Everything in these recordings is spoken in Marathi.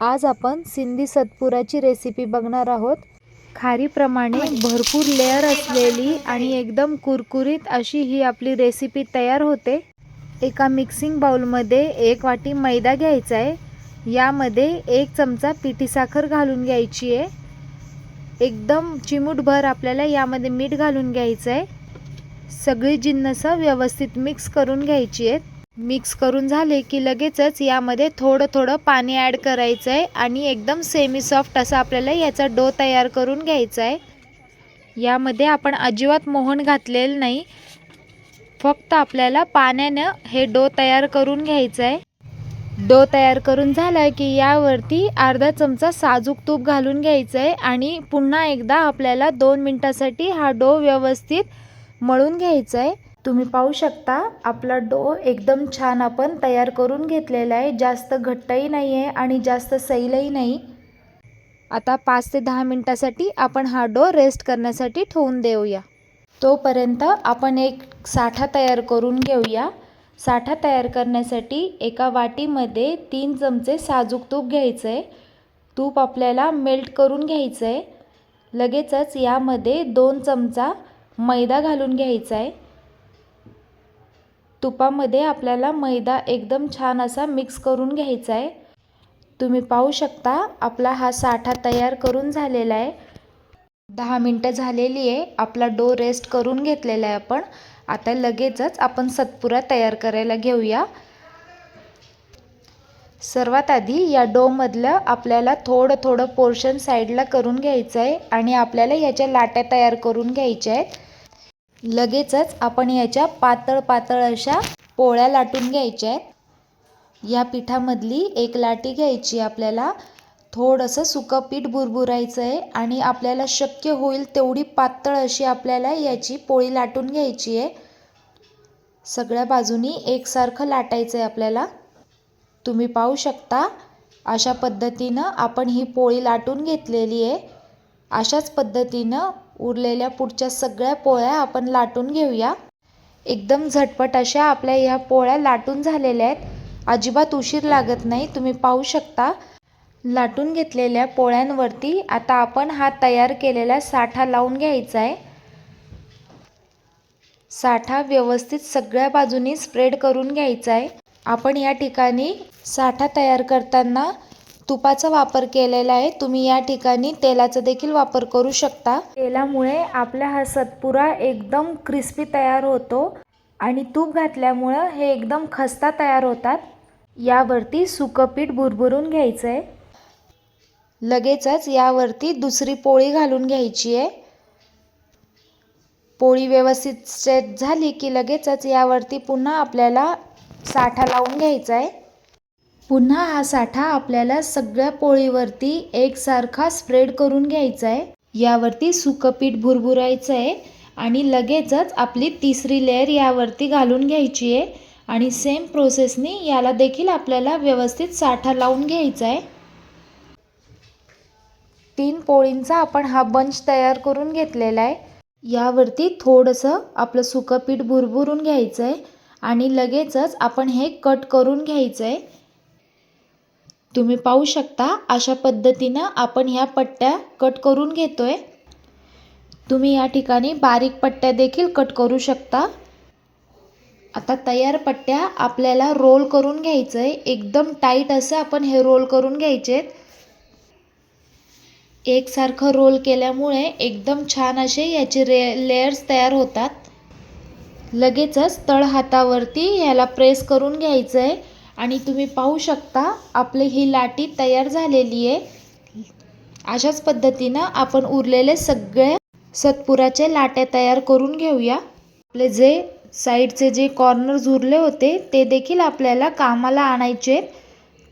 आज आपण सिंधी सतपुराची रेसिपी बघणार आहोत. खारीप्रमाणे भरपूर लेअर असलेली आणि एकदम कुरकुरीत अशी ही आपली रेसिपी तयार होते. एका मिक्सिंग बाउलमध्ये एक वाटी मैदा घ्यायचा आहे. यामध्ये एक चमचा पिठी साखर घालून घ्यायची आहे. एकदम चिमूटभर आपल्याला यामध्ये मीठ घालून घ्यायचं आहे. सगळी जिन्नसं व्यवस्थित मिक्स करून घ्यायची आहेत. मिक्स करून झाले की लगेचच यामध्ये थोडं थोडं पाणी ॲड करायचं आहे आणि एकदम सेमी सॉफ्ट असा आपल्याला याचा डो तयार करून घ्यायचा आहे यामध्ये आपण अजिबात मोहन घातलेलं नाही. फक्त आपल्याला पाण्यानं हे डो तयार करून घ्यायचं आहे डो तयार करून झाला की यावरती अर्धा चमचा साजूक तूप घालून घ्यायचं आहे आणि पुन्हा एकदा आपल्याला दोन मिनटासाठी हा डो व्यवस्थित मळून घ्यायचा आहे तुम्ही पाहू शकता आपला डो एकदम छान आपण तयार करून घेतलेला आहे. जास्त घट्टही नाही आहे आणि जास्त सैलही नाही. आता पाच ते दहा मिनटासाठी आपण हा डो रेस्ट करण्यासाठी ठेवून देऊया. तोपर्यंत आपण एक साठा तयार करून घेऊया. साठा तयार करण्यासाठी एका वाटीमध्ये तीन चमचे साजूक तूप घ्यायचं आहे तूप आपल्याला मेल्ट करून घ्यायचं आहे लगेचच यामध्ये दोन चमचा मैदा घालून घ्यायचा आहे तुपामध्ये आपल्याला मैदा एकदम छान असा मिक्स करून घ्यायचा आहे. तुम्ही पाहू शकता आपला हा साठा तयार करून झालेला आहे. दहा मिनटं झालेली आहे. आपला डो रेस्ट करून घेतलेला आहे आपण. आता लगेचच आपण सतपुरा तयार करायला घेऊया. सर्वात आधी या डोमधलं आपल्याला थोडं थोडं पोर्शन साईडला करून घ्यायचं आहे आणि आपल्याला याच्या लाट्या तयार करून घ्यायच्या आहेत. लगेचच आपण याच्या पातळ पातळ अशा पोळ्या लाटून घ्यायच्या आहेत. या पिठामधली एक लाटी घ्यायची. आपल्याला थोडंसं सुकं पीठ भुरभुरायचं आहे आणि आपल्याला शक्य होईल तेवढी पातळ अशी आपल्याला याची पोळी लाटून घ्यायची आहे. सगळ्या बाजूनी एकसारखं लाटायचं आहे आपल्याला. तुम्ही पाहू शकता अशा पद्धतीनं आपण ही पोळी लाटून घेतलेली आहे. अशाच पद्धतीनं उरलेल्या पुढच्या सगळ्या पोळ्या आपण लाटून घेऊया. एकदम झटपट अशा आपल्या ह्या पोळ्या लाटून झालेल्या आहेत. अजिबात उशीर लागत नाही तुम्ही पाहू शकता. लाटून घेतलेल्या पोळ्यांवरती आता आपण हा तयार केलेला साठा लावून घ्यायचा आहे. साठा व्यवस्थित सगळ्या बाजूनी स्प्रेड करून घ्यायचा आहे. आपण या ठिकाणी साठा तयार करताना तुपाचा वापर केलेला आहे. तुम्ही या ठिकाणी तेलाचा देखील वापर करू शकता. तेलामुळे आपला हा सतपुरा एकदम क्रिस्पी तयार होतो आणि तूप घातल्यामुळं हे एकदम खस्ता तयार होतात. यावरती सुकं पीठ भुरभुरून घ्यायचं आहे लगेचच यावरती दुसरी पोळी घालून घ्यायची आहे. पोळी व्यवस्थित सेट झाली की लगेचच यावरती पुन्हा आपल्याला साठा लावून घ्यायचा आहे पुन्हा हा साठा आपल्याला सगळ्या पोळीवरती एकसारखा स्प्रेड करून घ्यायचा आहे यावरती सुकं पीठ भुरभुरायचं आहे आणि लगेचच आपली तिसरी लेअर यावरती घालून घ्यायची आहे आणि सेम प्रोसेसनी याला देखील आपल्याला व्यवस्थित साठा लावून घ्यायचा आहे तीन पोळींचा आपण हा बंच तयार करून घेतलेला आहे यावरती थोडंसं आपलं सुकं पीठ भुरभुरून घ्यायचं आहे आणि लगेचच आपण हे कट करून घ्यायचं आहे तुम्ही पाहू शकता अशा पद्धतीनं आपण ह्या पट्ट्या कट करून घेतो आहे तुम्ही या ठिकाणी बारीक पट्ट्या देखील कट करू शकता. आता तयार पट्ट्या आपल्याला रोल करून घ्यायचं आहे एकदम टाईट असं आपण हे रोल करून घ्यायचे एकसारखं रोल केल्यामुळे एकदम छान असे याचे रे लेयर्स तयार होतात. लगेचच तळ हातावरती ह्याला प्रेस करून घ्यायचं आहे आणि तुम्ही पाहू शकता आपली ही लाटी तयार झालेली आहे. अशाच पद्धतीनं आपण उरलेले सगळे सतपुराचे लाट्या तयार करून घेऊया. आपले जे साईडचे जे कॉर्नर्स उरले होते ते देखील आपल्याला कामाला आणायचे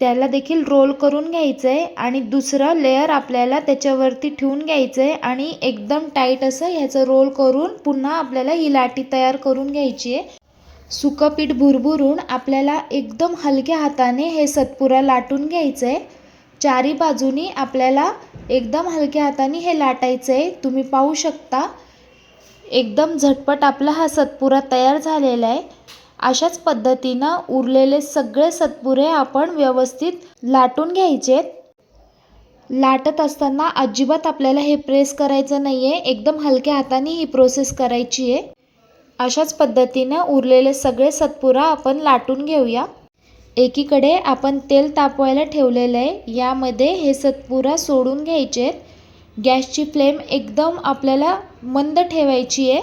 त्याला देखील रोल करून घ्यायचं आहे आणि दुसरं लेअर आपल्याला त्याच्यावरती ठेवून घ्यायचं आहे आणि एकदम टाईट असं ह्याचं रोल करून पुन्हा आपल्याला ही लाटी तयार करून घ्यायची आहे. सुकपीठ भुरभुरून आपल्याला एकदम हलक्या हाताने हे सतपुरा लाटून घ्यायचं आहे चारी बाजूनी आपल्याला एकदम हलक्या हाताने हे लाटायचं आहे तुम्ही पाहू शकता एकदम झटपट आपला हा सतपुरा तयार झालेला आहे अशाच पद्धतीनं उरलेले सगळे सतपुरे आपण व्यवस्थित लाटून घ्यायचे. लाटत असताना अजिबात आपल्याला हे प्रेस करायचं नाही आहे एकदम हलक्या हाताने ही प्रोसेस करायची आहे अशाच पद्धतीनं उरलेले सगळे सतपुरा आपण लाटून घेऊया. एकीकडे आपण तेल तापवायला ठेवलेलं आहे. यामध्ये हे सतपुरा सोडून घ्यायचे आहेत गॅसची फ्लेम एकदम आपल्याला मंद ठेवायची आहे.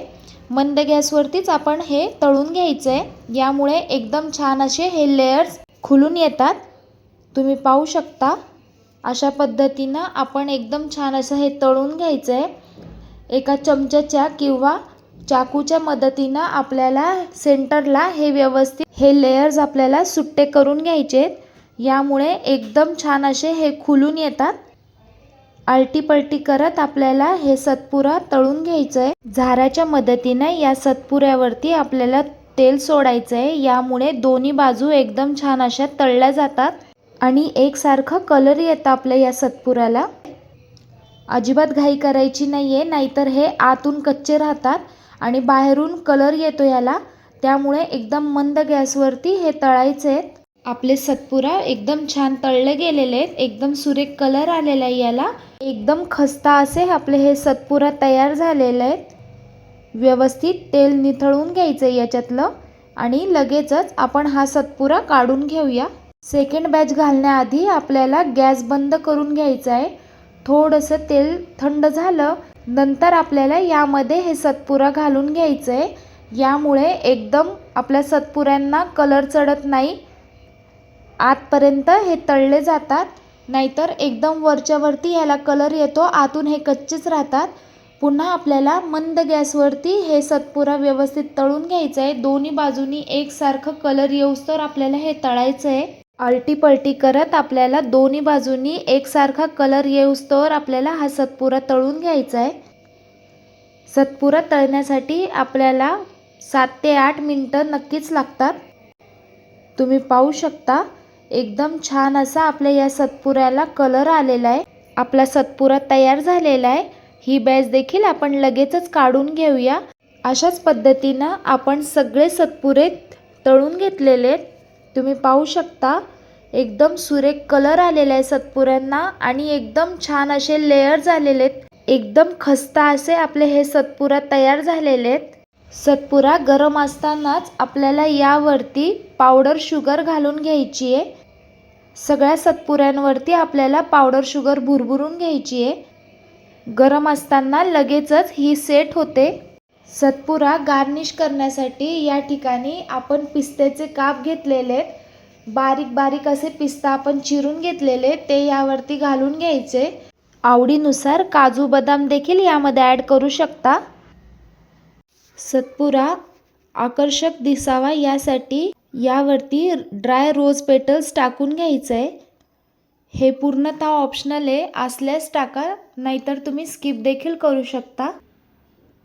मंद गॅसवरतीच आपण हे तळून घ्यायचं आहे यामुळे एकदम छान असे हे लेयर्स खुलून येतात. तुम्ही पाहू शकता. अशा पद्धतीनं आपण एकदम छान असं हे तळून घ्यायचं आहे एका चमच्याच्या किंवा चाकूच्या मदतीनं आपल्याला सेंटरला हे व्यवस्थित हे लेयर्स आपल्याला सुट्टे करून घ्यायचे यामुळे एकदम छान असे हे खुलून येतात. आलटीपलटी करत आपल्याला हे सतपुरा तळून घ्यायचं आहे झाराच्या मदतीनं या सतपुऱ्यावरती आपल्याला तेल सोडायचं आहे यामुळे दोन्ही बाजू एकदम छान अशा तळल्या जातात आणि एकसारखं कलर येतं आपल्या या सतपुऱ्याला. अजिबात घाई करायची नाही आहे नाहीतर हे आतून कच्चे राहतात. आणि बाहेरून कलर येतो याला. त्यामुळे एकदम मंद गॅसवरती हे तळायचे आहेत. आपले सतपुरा एकदम छान तळले गेलेले आहेत. एकदम सुरेख कलर आलेला आहे याला. एकदम खस्ता असे आपले हे सतपुरा तयार झालेले आहेत. व्यवस्थित तेल निथळून घ्यायचं याच्यातलं. आणि लगेचच आपण हा सतपुरा काढून घेऊया. सेकंड बॅच घालण्याआधी आपल्याला गॅस बंद करून घ्यायचा आहे थोडंसं तेल थंड झालं नंतर आपल्याला यामध्ये हे सतपुरा घालून घ्यायचं आहे यामुळे एकदम आपल्या सतपुऱ्यांना कलर चढत नाही. आतपर्यंत हे तळले जातात. नाहीतर एकदम वरच्यावरती ह्याला कलर येतो. आतून हे कच्चेच राहतात. पुन्हा आपल्याला मंद गॅसवरती हे सतपुरा व्यवस्थित तळून घ्यायचं आहे दोन्ही बाजूनी एकसारखं कलर येऊस्तोवर आपल्याला हे तळायचं आहे आलटीपलटी करत आपल्याला दोन्ही बाजूनी एकसारखा कलर येऊस्तोवर आपल्याला हा सतपुरा तळून घ्यायचा आहे. सतपुरा तळण्यासाठी आपल्याला सात ते आठ मिनटं नक्कीच लागतात. तुम्ही पाहू शकता एकदम छान असा आपल्या या सतपुऱ्याला कलर आलेला आहे. आपला सतपुरा तयार झालेला आहे. ही बॅच देखील आपण लगेचच काढून घेऊया. अशाच पद्धतीनं आपण सगळे सतपुरे तळून घेतलेले आहेत. तुम्ही पाहू शकता एकदम सुरेख कलर आलेला आहे सतपुऱ्यांना आणि एकदम छान असे लेयर झालेले आहेत. एकदम खस्ता असे आपले हे सतपुरा तयार झालेले आहेत. सतपुरा गरम असतानाच आपल्याला यावरती पावडर शुगर घालून घ्यायची आहे. सगळ्या सतपुऱ्यांवरती आपल्याला पावडर शुगर भुरभुरून घ्यायची आहे. गरम असताना लगेचच ही सेट होते. सतपुरा गार्निश करण्यासाठी या ठिकाणी आपण पिस्त्याचे काप घेतलेले आहेत. बारीक बारीक असे पिस्ता आपण चिरून घेतलेले ते यावरती घालून घ्यायचे. आवडीनुसार काजू बदाम देखील यामध्ये ॲड करू शकता. सतपुरा आकर्षक दिसावा यासाठी यावरती ड्राय रोज पेटल्स टाकून घ्यायचं. आहे हे पूर्णतः ऑप्शनल आहे. असल्यास टाका नाहीतर तुम्ही स्किप देखील करू शकता.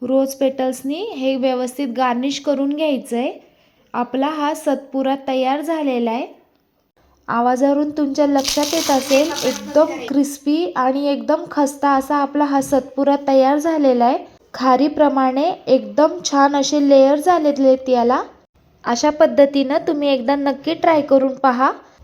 रोज पेटल्सनी हे व्यवस्थित गार्निश करून घ्यायचं आहे आपला हा सतपुरा तयार झालेला आहे. आवाजावरून तुमच्या लक्षात येत असेल एकदम क्रिस्पी आणि एकदम खस्ता असा आपला हा सतपुरा तयार झालेला आहे. खारीप्रमाणे एकदम छान असे लेयर झालेले आहेत याला. अशा पद्धतीनं तुम्ही एकदा नक्की ट्राय करून पहा.